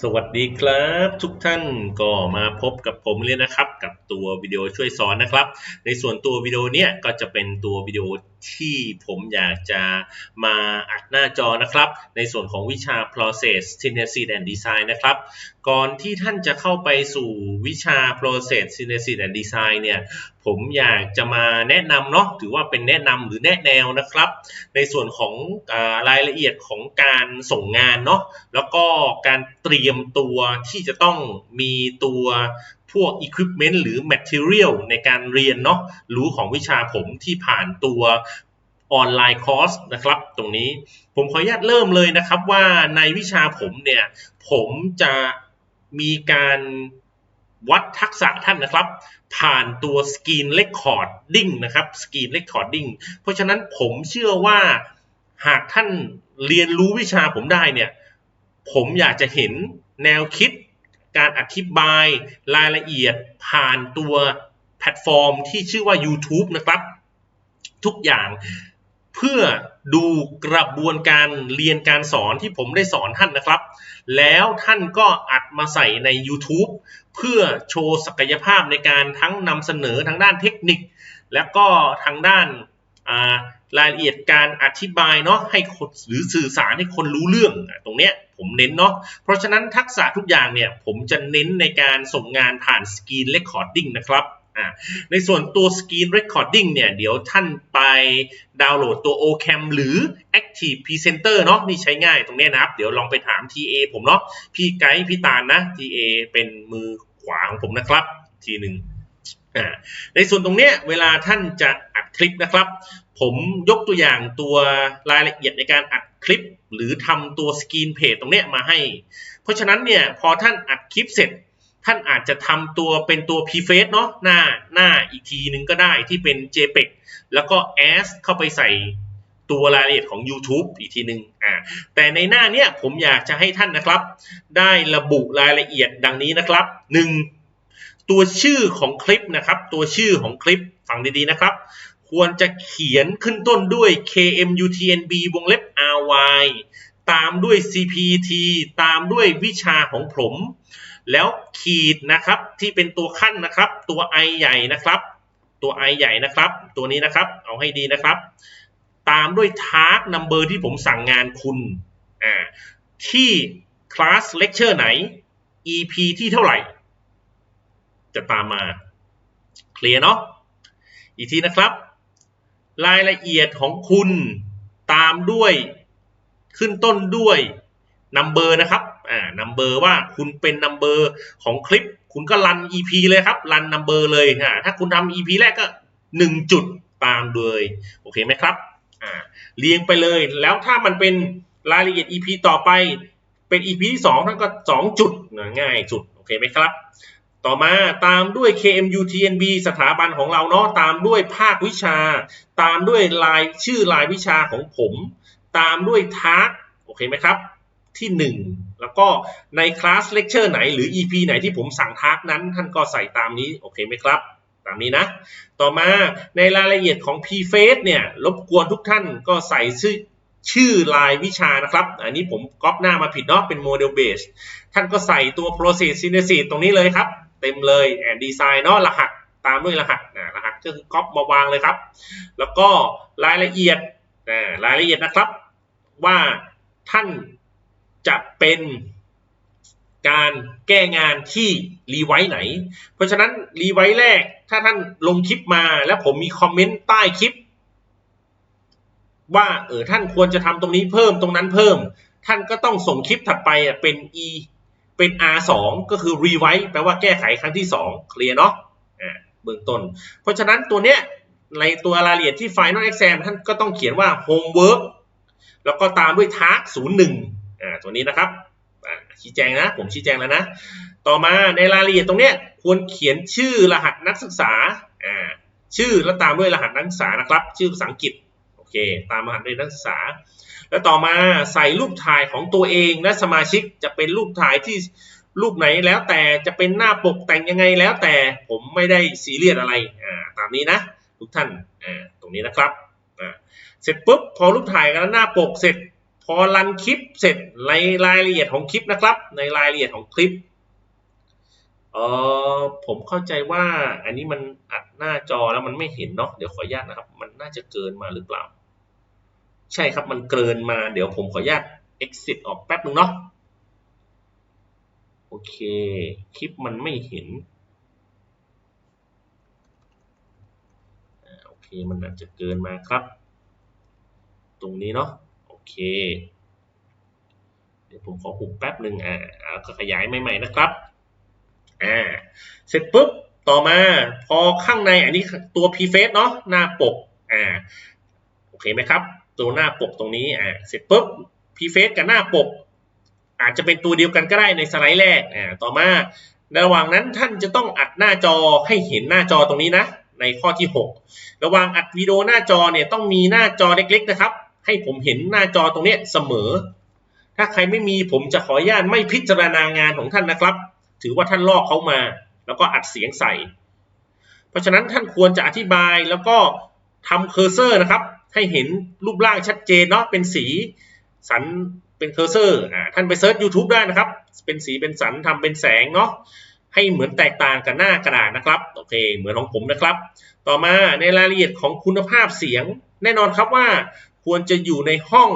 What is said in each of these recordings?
สวัสดีครับทุกท่านก็มาพบกับผมเลยนะครับ กับตัววิดีโอช่วยสอนนะครับ ในส่วนตัววิดีโอเนี้ยก็จะเป็นตัววิดีโอที่ผมอยากจะมาอัดหน้าจอนะครับ ในส่วนของวิชา process tendency and design นะครับ ก่อนที่ท่านจะเข้าไปสู่วิชา process synthesis and design เนี่ย ผมอยากจะมาแนะนำเนาะ ถือว่าเป็นแนะนำหรือแนะแนวนะครับ ในส่วนของอรายละเอียดของการส่งงานเนาะ แล้วก็การเตรียมตัวที่จะต้องมีตัวพวก equipment หรือ material ในการเรียนเนาะ รู้ของวิชาผมที่ผ่านตัวออนไลน์คอร์สนะครับตรงนี้ผมขออนุญาตเริ่มเลยนะครับว่าในวิชาผมเนี่ย ผมจะ มีการวัดทักษะท่านนะครับ ผ่านตัว Screen Recording นะครับ Screen Recording เพราะฉะนั้นผมเชื่อว่าหากท่านเรียนรู้วิชาผมได้เนี่ย ผมอยากจะเห็นแนวคิดการอธิบายรายละเอียดผ่านตัวแพลตฟอร์มที่ชื่อว่า YouTube นะครับ ทุกอย่าง เพื่อดูกระบวนการเรียนการสอนที่ผมได้สอนท่านนะครับ แล้วท่านก็อัดมาใส่ใน YouTube เพื่อโชว์ศักยภาพในการทั้งนำเสนอทางด้านเทคนิค และก็ทางด้านรายละเอียดการอธิบายเนาะให้คนหรือสื่อสารให้คนรู้เรื่องตรงเนี้ยผมเน้นเนาะเพราะฉะนั้นทักษะทุกอย่างเนี่ยผมจะเน้นในการส่งงานผ่านสกรีนเรคคอร์ดิ้งนะครับ ในส่วนตัว Screen Recording เนี่ย เดี๋ยวท่านไปดาวน์โหลดตัว OCam หรือ Active Presenter เนาะนี่ใช้ง่ายตรงนี้นะครับ เดี๋ยวลองไปถาม TA ผมเนาะพี่ไกด์พี่ตาลนะ TA เป็นมือขวาของผมนะครับ ทีหนึ่งในส่วนตรงนี้เวลาท่านจะอัดคลิปนะครับ ผมยกตัวอย่างตัวรายละเอียดในการอัดคลิป หรือทำตัวสกรีนเพจตรงนี้มาให้ เพราะฉะนั้นเนี่ยพอท่านอัดคลิปเสร็จ ท่านอาจจะทำตัวเป็นตัว p f a c e เนาะหน้าหน้าอีกทีนึงก็ได้ที่เป็น JPEG แล้วก็ as เข้าไปใส่ตัวรายละเอียดของ YouTube อีกทีนึงอ่า แต่ในหน้าเนี้ยผมอยากจะให้ท่านนะครับ ได้ระบุรายละเอียดดังนี้นะครับ 1. ตัวชื่อของคลิปนะครับ ตัวชื่อของคลิปฟังดีๆนะครับ ควรจะเขียนขึ้นต้นด้วย KMUTNB วงเล็บ RY ตามด้วย CPT ตามด้วยวิชาของผม แล้วขีดนะครับที่เป็นตัวขั้นนะครับ ตัว i ใหญ่นะครับ ตัว i ใหญ่นะครับ ตัวนี้นะครับ เอาให้ดีนะครับ ตามด้วย task number ที่ผมสั่งงานคุณอ่าที่ class lecture ไหน EP ที่เท่าไหร่ จะตามมา เคลียร์เนาะอีกทีนะครับ รายละเอียดของคุณตามด้วยขึ้นต้นด้วย number นะครับ อ่านัมเบอร์ว่าคุณเป็นนัมเบอร์ของคลิป คุณก็รัน EP เลยครับรันนัมเบอร์เลยอ่าถ้าคุณทำ EP แรกก็ 1 จุดตามเลยโอเคไหมครับอ่าเรียงไปเลย แล้วถ้ามันเป็นรายละเอียด EP ต่อไปเป็น EP ที่2ท่านก็ 2 จุดง่ายสุดโอเคไหมครับ ต่อมาตามด้วย KMUTNB สถาบันของเราเนาะตามด้วยภาควิชา ตามด้วยลายชื่อลายวิชาของผม ตามด้วยทาร์กโอเคไหมครับ ที่ 1 แล้วก็ในคลาสเลคเชอร์ไหนหรือ EP ไหนที่ผมสั่งทักนั้น ท่านก็ใส่ตามนี้ โอเคไหมครับ ตามนี้นะ ต่อมาในรายละเอียดของ p f a c e เนี่ยรบกวนทุกท่านก็ใส่ชื่อชื่อลายวิชานะครับ อันนี้ผมก๊อปหน้ามาผิดเนาะเป็นโมเดลเบสท่านก็ใส่ตัว process synthesis ตรงนี้เลยครับ เต็มเลย and design เนาะรหัสตามด้วยรหัสนะรหัสก็คือก๊อปมาวางเลยครับ แล้วก็รายละเอียดรายละเอียดนะครับว่าท่าน จะเป็นการแก้งานที่รีไวท์ไหน เพราะฉะนั้นรีไวท์แรกถ้าท่านลงคลิปมาแล้วผมมีคอมเมนต์ใต้คลิป ว่าเออท่านควรจะทำตรงนี้เพิ่มตรงนั้นเพิ่ม ท่านก็ต้องส่งคลิปถัดไปเป็น e เป็น r 2 ก็คือรีไวท์แปลว่าแก้ไขครั้งที่2เคลียร์เนาะอ่าเบื้องต้น เพราะฉะนั้นตัวเนี้ยในตัวรายละเอียดที่ Final Exam ท่านก็ต้องเขียนว่า Homework แล้วก็ตามด้วย Task 01 อ่าตัวนี้นะครับชี้แจงนะ ผมชี้แจงแล้วนะ ต่อมาในรายละเอียดตรงเนี้ยควรเขียนชื่อรหัสนักศึกษาอ่าชื่อแล้วตามด้วยรหัสนักศึกษานะครับ ชื่อภาษาอังกฤษโอเค ตามรหัสด้วยนักศึกษา แล้วต่อมาใส่รูปถ่ายของตัวเองและสมาชิกจะเป็นรูปถ่ายที่รูปไหนแล้วแต่จะเป็นหน้าปกแต่งยังไงแล้วแต่ผมไม่ได้ซีเรียสอะไรอ่าตามนี้นะ ทุกท่านอ่าตรงนี้นะครับอ่าเสร็จปุ๊บพอรูปถ่ายกันแล้วหน้าปกเสร็จ พอรันคลิปเสร็จในรายละเอียดของคลิปนะครับ ในรายละเอียดของคลิปเออผมเข้าใจว่าอันนี้มันอัดหน้าจอแล้วมันไม่เห็นเนาะเดี๋ยวขออนุญาตนะครับ มันน่าจะเกินมาหรือเปล่า ใช่ครับมันเกินมา เดี๋ยวผมขออนุญาต exit ออกแป๊บนึงเนาะโอเค คลิปมันไม่เห็นโอเคมันอาจจะเกินมาครับ ตรงนี้เนาะ เค เดี๋ยวผมขอหุบแป๊บหนึ่งอ่าเอาขยายใหม่ๆนะครับ อ่า เสร็จปุ๊บ ต่อมา พอข้างในอันนี้ตัว preface เนาะหน้าปก อ่า โอเคไหมครับ ตัวหน้าปกตรงนี้ อ่า เสร็จปุ๊บ preface กับหน้าปก อาจจะเป็นตัวเดียวกันก็ได้ในสไลด์แรก อ่า ต่อมา ระหว่างนั้นท่านจะต้องอัดหน้าจอให้เห็นหน้าจอตรงนี้นะในข้อที่ 6 ระหว่างอัดวิดีโอหน้าจอเนี่ยต้องมีหน้าจอเล็ก ๆ นะครับ ให้ผมเห็นหน้าจอตรงนี้เสมอ ถ้าใครไม่มีผมจะขออนุญาตไม่พิจารณางานของท่านนะครับ ถือว่าท่านลอกเขามา แล้วก็อัดเสียงใส่ เพราะฉะนั้นท่านควรจะอธิบายแล้วก็ทำเคอร์เซอร์นะครับ ให้เห็นรูปร่างชัดเจนเนาะเป็นสีสันเป็นเคอร์เซอร์อ่าท่านไปเซิร์ช YouTube ได้นะครับ เป็นสีเป็นสันทำเป็นแสงเนาะให้เหมือนแตกต่างกับหน้ากระดาษนะครับโอเค เหมือนของผมนะครับ ต่อมาในรายละเอียดของคุณภาพเสียง แน่นอนครับว่า ควรจะอยู่ในห้อง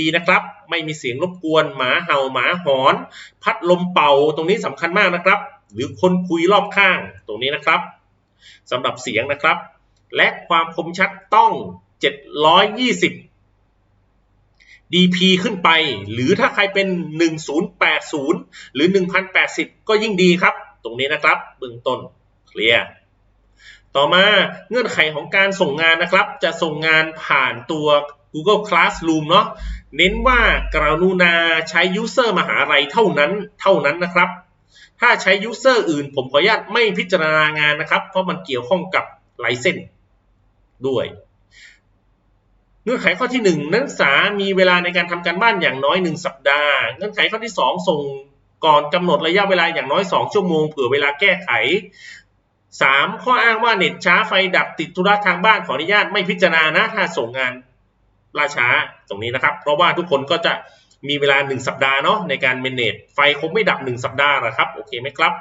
ดีๆนะครับ ไม่มีเสียงรบกวนหมาเห่าหมาหอน พัดลมเป่าตรงนี้สำคัญมากนะครับ หรือคนคุยรอบข้างตรงนี้นะครับสำหรับเสียงนะครับ และความคมชัดต้อง 720 dp ขึ้นไป หรือถ้าใครเป็น 1080 หรือ 1080 ก็ยิ่งดีครับ ตรงนี้นะครับเบื้องต้นเคลียร์ต่อมาเงื่อนไขของการส่งงานนะครับ จะส่งงานผ่านตัว Google Classroom เนาะเน้นว่ากรุณาใช้ User มหาลัยเท่านั้นเท่านั้นนะครับ ถ้าใช้ User อื่น ผมขออนุญาตไม่พิจารณางานนะครับ เพราะมันเกี่ยวข้องกับไลเซนด้วย เงื่อนไขข้อที่ 1 นักศึกษามีเวลาในการทำการบ้านอย่างน้อย 1 สัปดาห์ เงื่อนไขข้อที่ 2 ส่งก่อนกำหนดระยะเวลาอย่างน้อย 2 ชั่วโมงเผื่อเวลาแก้ไข 3. ข้ออ้างว่าเน็ตช้าไฟดับติดธุระทางบ้านขออนุญาตไม่พิจารณานะถ้าส่งงาน ล่าช้าตรงนี้นะครับ เพราะว่าทุกคนก็จะมีเวลา 1 สัปดาห์เนาะในการเมนเนจไฟคงไม่ดับ 1 สัปดาห์หรอกครับ โอเคไหมครับ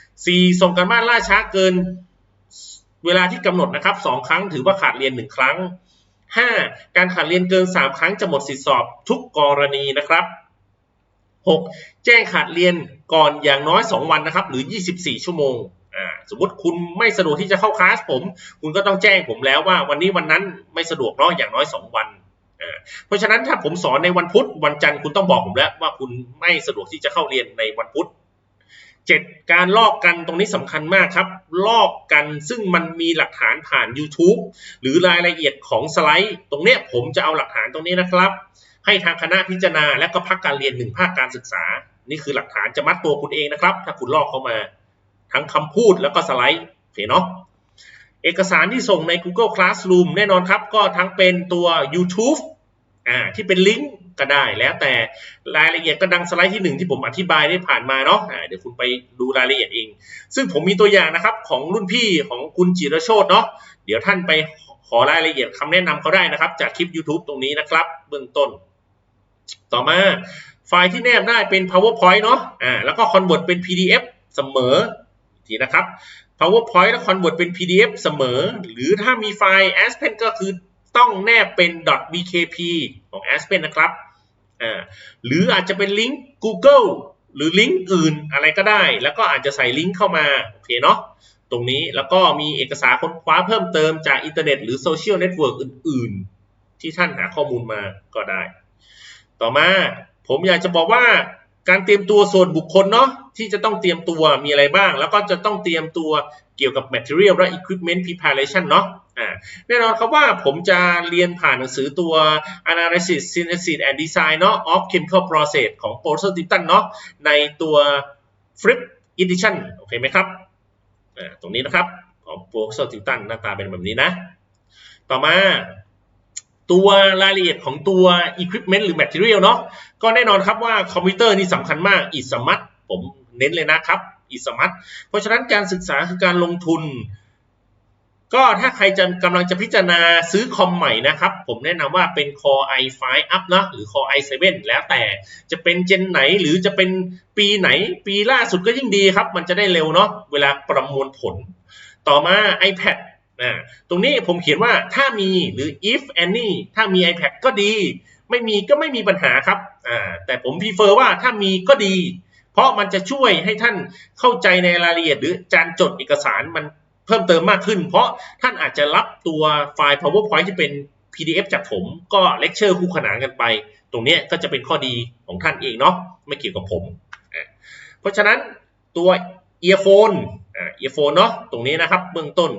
4. ส่งการบ้านล่าช้าเกินเวลาที่กำหนดนะครับ 2 ครั้งถือว่าขาดเรียน 1 ครั้ง 5. การขาดเรียนเกิน 3 ครั้งจะหมดสิทธิสอบทุกกรณีนะครับ 6. แจ้งขาดเรียนก่อนอย่างน้อย 2 วันนะครับ หรือ 24 ชั่วโมงสมมติคุณไม่สะดวกที่จะเข้าคลาสผม คุณก็ต้องแจ้งผมแล้วว่าวันนี้วันนั้นไม่สะดวกเนาะอย่างน้อย 2 วัน เพราะฉะนั้นถ้าผมสอนในวันพุธวันจันทร์คุณต้องบอกผมแล้วว่าคุณไม่สะดวกที่จะเข้าเรียนในวันพุธ 7. การลอกกันตรงนี้สำคัญมากครับ ลอกกันซึ่งมันมีหลักฐานผ่าน YouTube หรือรายละเอียดของสไลด์ ตรงนี้ผมจะเอาหลักฐานตรงนี้นะครับ ให้ทางคณะพิจารณาและก็พักการเรียนหนึ่งภาคการศึกษา นี่คือหลักฐานจะมัดตัวคุณเองนะครับ ถ้าคุณลอกเข้ามา ทั้งคำพูดแล้วก็สไลด์โอเคเนาะ เอกสารที่ส่งใน Google Classroom แน่นอนครับ ก็ทั้งเป็นตัว YouTube อ่าที่เป็นลิงก์ก็ได้แล้วแต่รายละเอียดก็ดังสไลด์ที่หนึ่งที่ผมอธิบายได้ผ่านมาเนาะะเดี๋ยวคุณไปดูรายละเอียดเอง ซึ่งผมมีตัวอย่างนะครับของรุ่นพี่ของคุณจิรโชตเนาะเดี๋ยวท่านไปขอรายละเอียดคำแนะนำเขาได้นะครับ จากคลิป YouTube ตรงนี้นะครับ เบื้องต้น ต่อมาไฟล์ที่แนบได้เป็น powerpoint เนาะอ่าแล้วก็ convert เป็น pdf เสมอทีนะครับ powerpoint และ convert เป็น pdf เสมอ หรือถ้ามีไฟล์ aspen ก็คือต้องแนบเป็น .bkp ของ aspen นะครับอ่าหรืออาจจะเป็นลิงก์ Google หรือลิงก์อื่นอะไรก็ได้ แล้วก็อาจจะใส่ลิงก์เข้ามา โอเคเนาะตรงนี้แล้วก็มีเอกสารค้นคว้าเพิ่มเติมจากอินเทอร์เน็ตหรือโซเชียลเน็ตเวิร์กอื่น ๆ ที่ท่านหาข้อมูลมาก็ได้ ต่อมาผมอยากจะบอกว่าการเตรียมตัวส่วนบุคคลเนาะ ที่จะต้องเตรียมตัวมีอะไรบ้าง แล้วก็จะต้องเตรียมตัวเกี่ยวกับ material และ equipment preparation เนาะแน่นอนครับว่าผมจะเรียนผ่านหนังสือตัว analysis synthesis and design เนาะ of chemical process ของ p o r t e r Tipton เนาะในตัว flip edition โอเคไหมครับตรงนี้นะครับของ p o r t e r Tipton หน้าตาเป็นแบบนี้นะ ต่อมาตัวรายละเอียดของตัว equipment หรือ material เนาะก็แน่นอนครับว่าคอมพิวเตอร์นี่สำคัญมากอิสมัตผม เน้นเลยนะครับอิสมัตเพราะฉะนั้นการศึกษาคือการลงทุน ก็ถ้าใครจะกำลังจะพิจารณาซื้อคอมใหม่นะครับ ผมแนะนำว่าเป็น Core i5 Up นะหรือ Core i7 แล้วแต่จะเป็นเจนไหนหรือจะเป็นปีไหน ปีล่าสุดก็ยิ่งดีครับ มันจะได้เร็วเนาะเวลาประมวลผล ต่อมา iPad อ่าตรงนี้ผมเขียนว่าถ้ามีหรือ if any ถ้ามี iPad ก็ดี ไม่มีก็ไม่มีปัญหาครับอ่าแต่ผมพ r เฟอร์ว่าถ้ามีก็ดี เพราะมันจะช่วยให้ท่านเข้าใจในรายละเอียดหรือการจดเอกสารมันเพิ่มเติมมากขึ้น เพราะท่านอาจจะรับตัวไฟล์ powerpoint ที่เป็น PDF จากผมก็เลคเชอร์คู่ขนานกันไป ตรงนี้ก็จะเป็นข้อดีของท่านเองเนาะไม่เกี่ยวกับผม เพราะฉะนั้นตัว earphone อ่า earphone เนาะตรงนี้นะครับเบื้องต้น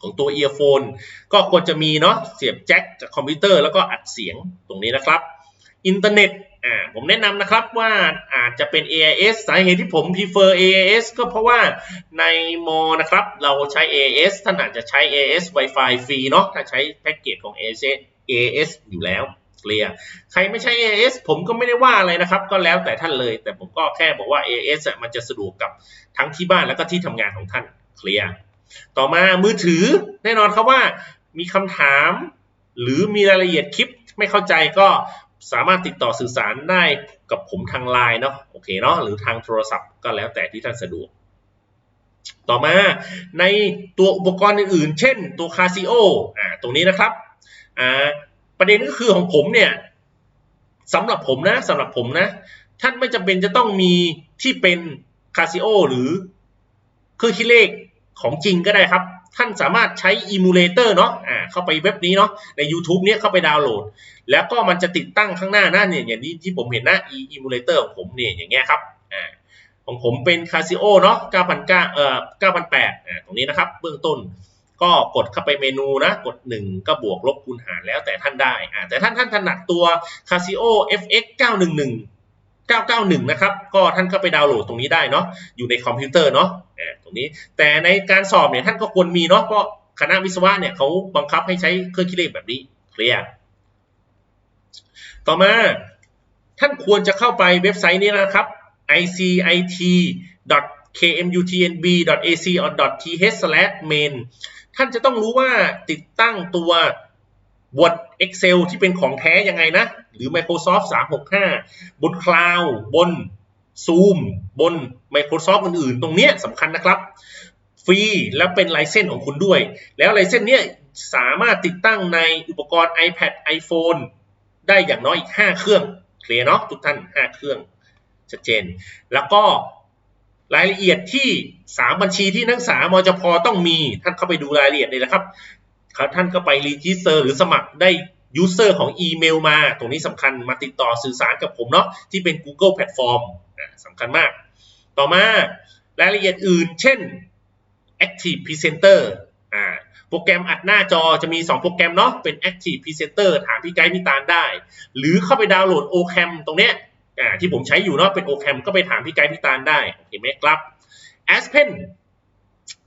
ของตัว earphone ก็ควรจะมีเนาะเสียบแจ็คจากคอมพิวเตอร์แล้วก็อัดเสียงตรงนี้นะครับ อินเทอร์เน็ต อ่าผมแนะนำนะครับว่าอาจจะเป็น AIS สาเหตุที่ผม prefer AIS ก็เพราะว่าในมอนะครับ เราใช้ AIS ท่านอาจจะใช้ AIS Wi-Fi ฟรีเนาะถ้าใช้แพ็กเกจของ AIS AIS อยู่แล้วเคลียร์ใครไม่ใช้ AIS ผมก็ไม่ได้ว่าอะไรนะครับ ก็แล้วแต่ท่านเลย แต่ผมก็แค่บอกว่า AIS อะมันจะสะดวกกับทั้งที่บ้านแล้วก็ที่ทำงานของท่านเคลียร์ต่อมามือถือแน่นอนครับว่ามีคำถาม หรือมีรายละเอียดคลิปไม่เข้าใจก็ สามารถติดต่อสื่อสารได้กับผมทางไลน์เนาะโอเคเนาะหรือทางโทรศัพท์ก็แล้วแต่ที่ท่านสะดวก ต่อมาในตัวอุปกรณ์อื่นๆ เช่นตัว Casio อ่าตรงนี้นะครับอ่าประเด็นก็คือของผมเนี่ยสำหรับผมนะสำหรับผมนะ ท่านไม่จำเป็นจะต้องมีที่เป็น Casio หรือเครื่องคิดเลขของจริงก็ได้ครับ ท่านสามารถใช้ emulator เนาะอ่าเข้าไปเว็บนี้เนาะใน YouTube เนี้ยเข้าไปดาวน์โหลด แล้วก็มันจะติดตั้งข้างหน้าหน้าเนี่ยอย่างที่ที่ผมเห็นนะ e emulator ของผมเนี่ยอย่างเงี้ยครับอ่าของผมเป็น Casio เนาะ9,900เอ่อ9,800อ่าตรงนี้นะครับ เบื้องต้นก็กดเข้าไปเมนูนะ กด 1 ก็บวกลบคูณหารแล้วแต่ท่านได้อ่าแต่ท่านท่านถนัดตัว Casio FX 911 991 นะครับ ก็ท่านก็ไปดาวน์โหลดตรงนี้ได้เนาะ อยู่ในคอมพิวเตอร์เนาะตรงนี้ แต่ในการสอบเนี่ยท่านก็ควรมีเนาะ เพราะคณะวิศวะเนี่ยเขาบังคับให้ใช้เครื่องคิดเลขแบบนี้ เคลียร์ ต่อมาท่านควรจะเข้าไปเว็บไซต์นี้นะครับ icit.kmutnb.ac.th/main ท่านจะต้องรู้ว่าติดตั้งตัว Word Excel ที่เป็นของแท้ยังไงนะ หรือ Microsoft 365 บนคลาวด์บน Zoom บน Microsoft อื่นๆ ตรงเนี้ยสำคัญนะครับ ฟรีและเป็นไลเซนส์ของคุณด้วย แล้วไลเซนส์เนี้ยสามารถติดตั้งในอุปกรณ์ iPad iPhone ได้อย่างน้อยอีก 5 เครื่อง เคลียร์เนาะทุกท่าน 5 เครื่องชัดเจน แล้วก็รายละเอียดที่ 3 บัญชีที่นักศึกษามจพต้องมี ท่านเข้าไปดูรายละเอียดเลยนะครับ ครับท่านก็ไปรีจิสเตอร์หรือสมัครได้ยูเซอร์ของอีเมลมา ตรงนี้สำคัญมาติดต่อสื่อสารกับผมเนาะที่เป็น Google Platform อ่าสำคัญมาก ต่อมารายละเอียดอื่น เช่น Active Presenter อ่าโปรแกรมอัดหน้าจอจะมี 2 โปรแกรมเนาะเป็น Active Presenter ถามพี่ไกด์พี่ตาลได้ หรือเข้าไปดาวน์โหลด OCam ตรงเนี้ยอ่าที่ผมใช้อยู่เนาะเป็น OCam ก็ไปถามพี่ไกด์พี่ตาลได้โอเคไหมครับ Aspen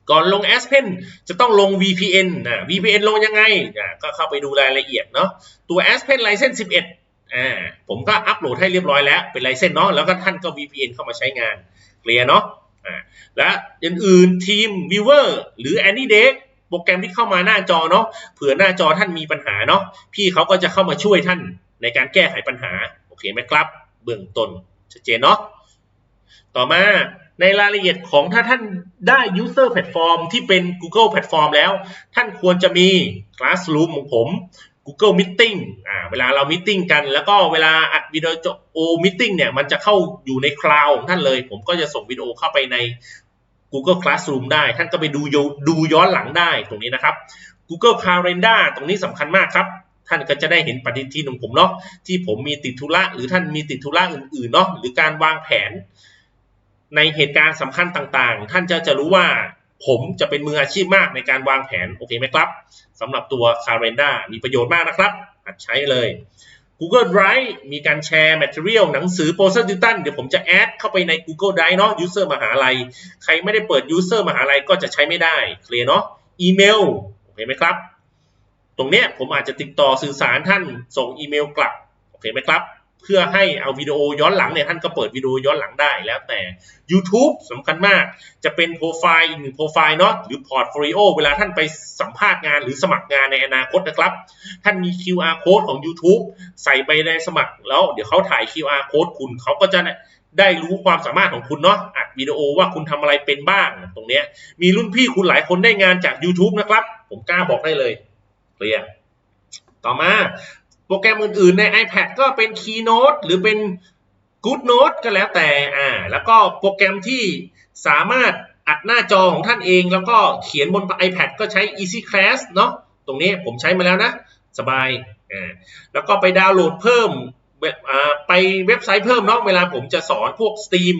ก่อนลง Aspen จะต้องลง VPN อ่า VPN ลงยังไงอ่าก็เข้าไปดูรายละเอียดเนาะตัว Aspen License 11อ่าผมก็อัปโหลดให้เรียบร้อยแล้วเป็นไลเซนเนาะแล้วก็ท่านก็ VPN เข้ามาใช้งานเคลียร์เนาะอ่าและอื่นๆทีม Viewer หรือ AnyDesk โปรแกรมที่เข้ามาหน้าจอเนาะเผื่อหน้าจอท่านมีปัญหาเนาะพี่เขาก็จะเข้ามาช่วยท่านในการแก้ไขปัญหาโอเคไหมครับ เบื้องต้นชัดเจนเนาะ ต่อมาในรายละเอียดของถ้าท่านได้ user platform ที่เป็น Google platform แล้ว ท่านควรจะมี Classroom ของผม Google Meeting อ่าเวลาเรา Meeting กัน แล้วก็เวลาอัดวิดีโอ Meeting เนี่ย มันจะเข้าอยู่ในคลาวของท่านเลย ผมก็จะส่งวิดีโอเข้าไปใน Google Classroom ได้ ท่านก็ไปดูดูย้อนหลังได้ตรงนี้นะครับ Google Calendar ตรงนี้สำคัญมากครับ ท่านก็จะได้เห็นปฏิทินของผมเนาะที่ผมมีติดธุระหรือท่านมีติดธุระอื่นๆเนาะหรือการวางแผน ในเหตุการณ์สำคัญต่างๆ ท่านจะจะรู้ว่าผมจะเป็นมืออาชีพมากในการวางแผนโอเคไหมครับสำหรับตัว Calendar มีประโยชน์มากนะครับหัดใช้เลย Google Drive มีการแชร์ Material หนังสือ p o s t e r d i t a n เดี๋ยวผมจะแอดเข้าไปใน Google Drive เนาะ User มหาลัย ใครไม่ได้เปิด User มหาลัยก็จะใช้ไม่ได้ เคลียร์เนาะอีเมลโอเคไหมครับ ตรงเนี้ยผมอาจจะติดต่อสื่อสารท่านส่งอีเมลกลับ โอเคไหมครับ เพื่อให้เอาวิดีโอย้อนหลังเนี่ยท่านก็เปิดวิดีโอย้อนหลังได้แล้วแต่ YouTube สำคัญมากจะเป็นโปรไฟล์อีกหนึ่งโปรไฟล์เนาะหรือพอร์ตโฟลิโอเวลาท่านไปสัมภาษณ์งานหรือสมัครงานในอนาคตนะครับ ท่านมี QR code ของ YouTube ใส่ไปในสมัครแล้วเดี๋ยวเขาถ่าย QR code คุณเขาก็จะได้รู้ความสามารถของคุณเนาะอัดวิดีโอว่าคุณทำอะไรเป็นบ้างตรงเนี้ย มีรุ่นพี่คุณหลายคนได้งานจาก YouTube นะครับ ผมกล้าบอกได้เลยเคลียร์ต่อมา โปรแกรมอื่นๆใน iPad ก็เป็น Keynote หรือเป็น GoodNote ก็แล้วแต่อ่าแล้วก็โปรแกรมที่สามารถอัดหน้าจอของท่านเอง แล้วก็เขียนบน iPad ก็ใช้ Easy Class เนาะตรงนี้ผมใช้มาแล้วนะ สบายอ่าแล้วก็ไปดาวน์โหลดเพิ่มเอ่าไปเว็บไซต์เพิ่มเนาะเวลาผมจะสอนพวก Steam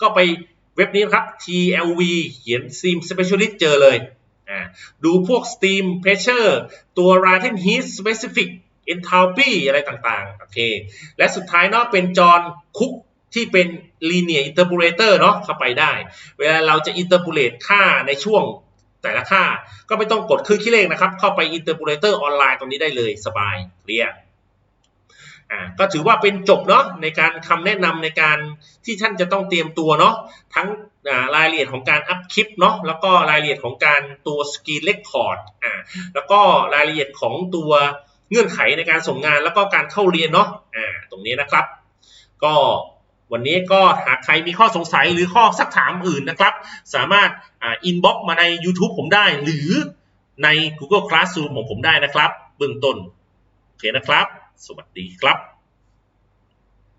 ก็ไปเว็บนี้ครับ TLV เขียน Steam Specialist เจอเลยอ่าดูพวก Steam Pressure ตัว Latent Heat Specific Enthalpy อะไรต่างๆ โอเค และสุดท้ายเนาะเป็นจอห์นคุกที่เป็น linear interpolator เนาะเข้าไปได้ เวลาเราจะ interpolate ค่าในช่วงแต่ละค่า ก็ไม่ต้องกดเครื่องคิดเลขนะครับ เข้าไป interpolator ออนไลน์ตรงนี้ได้เลยสบายเคลียร์อ่าก็ถือว่าเป็นจบเนาะในการคำแนะนำในการที่ท่านจะต้องเตรียมตัวเนาะทั้งรายละเอียดของการอัพคลิปเนาะแล้วก็รายละเอียดของการตัวสกรีนเลคคอร์ดอ่าแล้วก็รายละเอียดของตัว เงื่อนไขในการส่งงานแล้วก็การเข้าเรียนเนาะอ่าตรงนี้นะครับ ก็วันนี้ก็หากใครมีข้อสงสัยหรือข้อสักถามอื่นนะครับ สามารถอ่าอินบ็อกมาใน YouTube ผมได้ หรือใน Google Classroom ของผมได้นะครับ เบื้องต้น โอเคนะครับ สวัสดีครับ